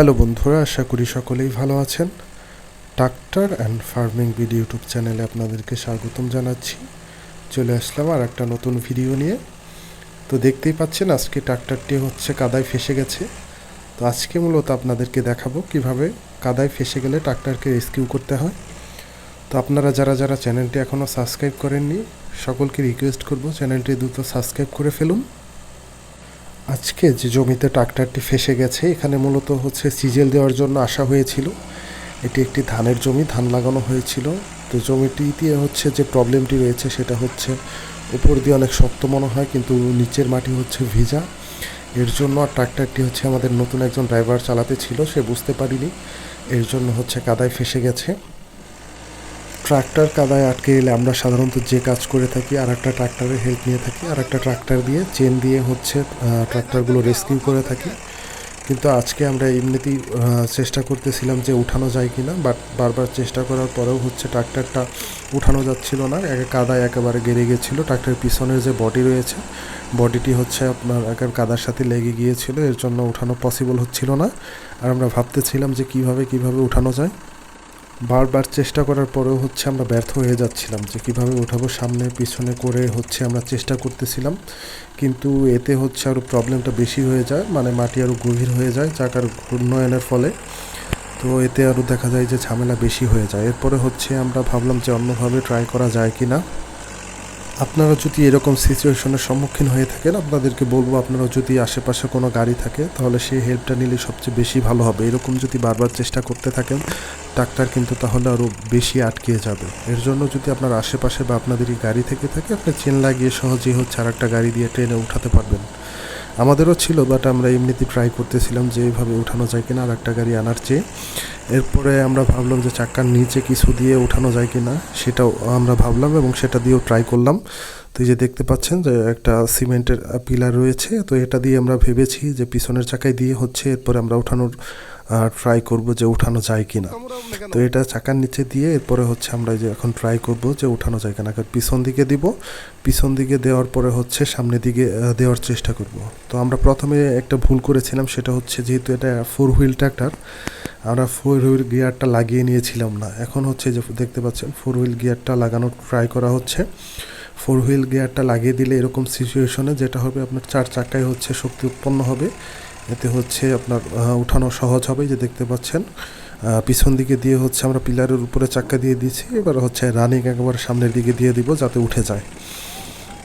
Hello বন্ধুরা, আশা করি সকলেই ভালো আছেন। Tractor and farming video YouTube চ্যানেলে আপনাদেরকে স্বাগতম জানাচ্ছি। চলে আসলাম আর একটা নতুন ভিডিও নিয়ে। তো দেখতেই পাচ্ছেন, আজকে ট্রাক্টরটি হচ্ছে কাদায় ফেসে গেছে। তো আজকে মূলত আপনাদেরকে দেখাবো কীভাবে কাদায় ফেসে গেলে ট্রাক্টরকে রেস্কিউ করতে হয়। তো আপনারা যারা যারা চ্যানেলটি এখনও সাবস্ক্রাইব করেননি, সকলকে রিকোয়েস্ট করব চ্যানেলটি দ্রুত সাবস্ক্রাইব করে ফেলুন। আজকে যে জমিতে ট্রাক্টরটি ফেসে গেছে, এখানে মূলত হচ্ছে সিজেল দেওয়ার জন্য আসা হয়েছিল। এটি একটি ধানের জমি, ধান লাগানো হয়েছিল। তো জমিটিতে হচ্ছে যে প্রবলেমটি রয়েছে, সেটা হচ্ছে উপর দিয়ে অনেক শক্ত মনে হয়, কিন্তু নিচের মাটি হচ্ছে ভিজা। এর জন্য ট্রাক্টরটি হচ্ছে আমাদের নতুন একজন ড্রাইভার চালাতে ছিল, সে বুঝতে পারিনি। এর জন্য হচ্ছে কাদায় ফেসে গেছে। ট্রাক্টর কাদায় আটকে গেলে আমরা সাধারণত যে কাজ করে থাকি আর একটা ট্রাক্টরের হেল্প নিয়ে থাকি আর একটা ট্রাক্টর দিয়ে চেন দিয়ে হচ্ছে ট্রাক্টরগুলো রেস্কিউ করে থাকি। কিন্তু আজকে আমরা এমনিতেই চেষ্টা করতেছিলাম যে উঠানো যায় কি না বাট বারবার চেষ্টা করার পরেও হচ্ছে ট্রাক্টরটা উঠানো যাচ্ছিল না। একে কাদায় একেবারে গেড়ে গেছিল। ট্রাক্টরের পিছনের যে বডি রয়েছে বডিটি হচ্ছে আপনার একেবারে কাদার সাথে লেগে গিয়েছিল, এর জন্য উঠানো পসিবল হচ্ছিল না। আর আমরা ভাবতেছিলাম যে কীভাবে কীভাবে উঠানো যায়। বারবার চেষ্টা করার পরেও হচ্ছে আমরা ব্যর্থ হয়ে যাচ্ছিলাম যে কীভাবে ওঠাবো সামনে, পিছনে করে হচ্ছে আমরা চেষ্টা করতেছিলাম। কিন্তু এতে হচ্ছে আরও প্রবলেমটা বেশি হয়ে যায় মানে মাটি আরও গভীর হয়ে যায় চাকার ঘূর্ণয়নের ফলে। তো এতে আরও দেখা যায় যে ঝামেলা বেশি হয়ে যায়। এরপরে হচ্ছে আমরা ভাবলাম যে অন্যভাবে ট্রাই করা যায় কি না আপনারা যদি এরকম সিচুয়েশনের সম্মুখীন হয়ে থাকেন, আপনাদেরকে বলব আপনারা যদি আশেপাশে কোনো গাড়ি থাকে, তাহলে সেই হেল্পটা নিলে সবচেয়ে বেশি ভালো হবে। এরকম যদি বারবার চেষ্টা করতে থাকেন, ডাক্তার কিন্তু তাহলে আরও বেশি আটকিয়ে যাবে। এর জন্য যদি আপনার আশেপাশে বা আপনাদেরই গাড়ি থেকে থাকে, আপনি চেন লাগিয়ে সহজেই হচ্ছে আর একটা গাড়ি দিয়ে ট্রেনে উঠাতে পারবেন। আমাদেরও ছিল বাট আমরা এমনিতে ট্রাই করতেছিলাম যে এইভাবে উঠানো যায় কিনা আর একটা গাড়ি আনার চেয়ে। এরপরে আমরা ভাবলাম যে চাক্কার নিচে কিছু দিয়ে উঠানো যায় কিনা, সেটাও আমরা ভাবলাম এবং সেটা দিয়েও ট্রাই করলাম। তো যে দেখতে পাচ্ছেন যে একটা সিমেন্টের পিলার রয়েছে, তো এটা দিয়ে আমরা ভেবেছি যে পিছনের চাকায় দিয়ে হচ্ছে, এরপরে আমরা উঠানোর ট্রাই করব যে উঠানো যায় কিনা। তো এটা চাকার নিচে দিয়ে এরপরে হচ্ছে আমরা যে এখন ট্রাই করব যে উঠানো যায় কিনা। কারণ পিছন দিকে দিব। পিছন দিকে দেওয়ার পরে হচ্ছে সামনের দিকে দেওয়ার চেষ্টা করব। তো আমরা প্রথমে একটা ভুল করেছিলাম সেটা হচ্ছে যেহেতু এটা ফোর হুইল ট্র্যাক্টর আমরা ফোর হুইল গিয়ারটা লাগিয়ে নিয়েছিলাম না। এখন হচ্ছে যে দেখতে পাচ্ছেন ফোর হুইল গিয়ারটা লাগানোর ট্রাই করা হচ্ছে। ফোর হুইল গিয়ারটা লাগিয়ে দিলে এরকম সিচুয়েশনে যেটা হবে আপনার চার চাকায় হচ্ছে শক্তি উৎপন্ন হবে। এতে হচ্ছে আপনার উঠানো সহজ হবে যে দেখতে পাচ্ছেন। পিছন দিকে দিয়ে হচ্ছে আমরা পিলারের উপরে চাক্কা দিয়ে দিয়েছি। এবার হচ্ছে রানিং একেবারে সামনের দিকে দিয়ে দিব যাতে উঠে যায়।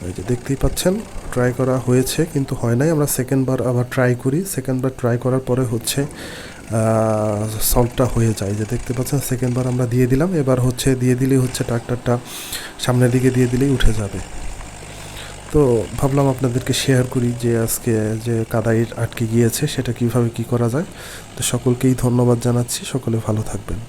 এই যে দেখতেই পাচ্ছেন ট্রাই করা হয়েছে কিন্তু হয় নাই। আমরা সেকেন্ডবার আবার ট্রাই করি। সেকেন্ডবার ট্রাই করার পরে হচ্ছে সলভটা হয়ে যায়। যে দেখতে পাচ্ছেন সেকেন্ডবার আমরা দিয়ে দিলাম। এবার হচ্ছে, দিয়ে দিলেই হচ্ছে ট্রাক্টরটা সামনের দিকে দিয়ে দিলেই উঠে যাবে। তো ভাবলাম আপনাদেরকে শেয়ার করি যে আজকে যে কাদাই আটকে গিয়েছে, সেটা কীভাবে কি করা যায়। তো সকলকেই ধন্যবাদ জানাচ্ছি। সকলে ভালো থাকবেন।